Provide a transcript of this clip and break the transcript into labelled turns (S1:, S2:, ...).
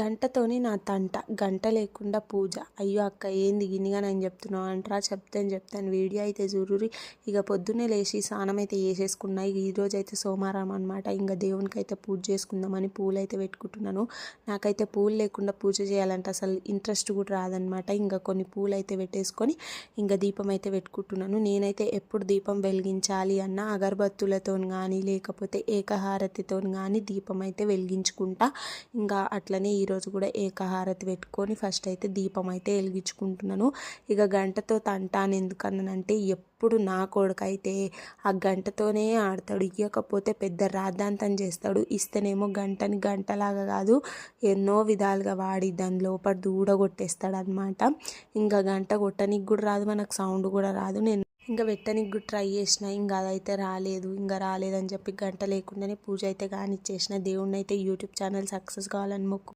S1: గంటతోని నా తంట గంట లేకుండా పూజ. అయ్యో అక్క ఏంది గిన్నిగా నేను చెప్తున్నావు. అంటారా చెప్తాను చెప్తాను. వీడియో అయితే జరూరి ఇక పొద్దున్నే లేచి స్నానం అయితే వేసేసుకున్నా ఇక ఈరోజు అయితే సోమవారం అనమాట ఇంకా దేవునికి అయితే పూజ చేసుకుందామని పూలు అయితే పెట్టుకుంటున్నాను. నాకైతే పూలు లేకుండా పూజ చేయాలంటే అసలు ఇంట్రెస్ట్ కూడా రాదనమాట ఇంకా కొన్ని పూలు అయితే పెట్టేసుకొని ఇంకా దీపం అయితే పెట్టుకుంటున్నాను. నేనైతే ఎప్పుడు దీపం వెలిగించాలి అన్న అగరబత్తులతో కానీ లేకపోతే ఏకహారతితో కానీ దీపం అయితే వెలిగించుకుంటా. ఇంకా అట్లనే ఈరోజు కూడా ఏకహారతి పెట్టుకొని ఫస్ట్ అయితే దీపం అయితే వెలిగించుకుంటున్నాను. ఇక గంటతో తంటాను ఎందుకన్నానంటే ఎప్పుడు నా కొడుకైతే ఆ గంటతోనే ఆడతాడు ఇవ్వకపోతే పెద్ద రాద్ధాంతం చేస్తాడు. ఇస్తేనేమో గంటని గంటలాగా కాదు ఎన్నో విధాలుగా వాడి దాని లోపల దూడ కొట్టేస్తాడు అనమాట ఇంకా గంట కొట్టనికి కూడా రాదు మనకు సౌండ్ కూడా రాదు. నేను ఇంకా పెట్టడానికి కూడా ట్రై చేసిన ఇంకా అదైతే రాలేదు ఇంకా రాలేదని చెప్పి గంట లేకుండానే పూజ అయితే కానిచ్చేసిన. దేవుణ్ణి అయితే యూట్యూబ్ ఛానల్ సక్సెస్ కావాలని మొక్కు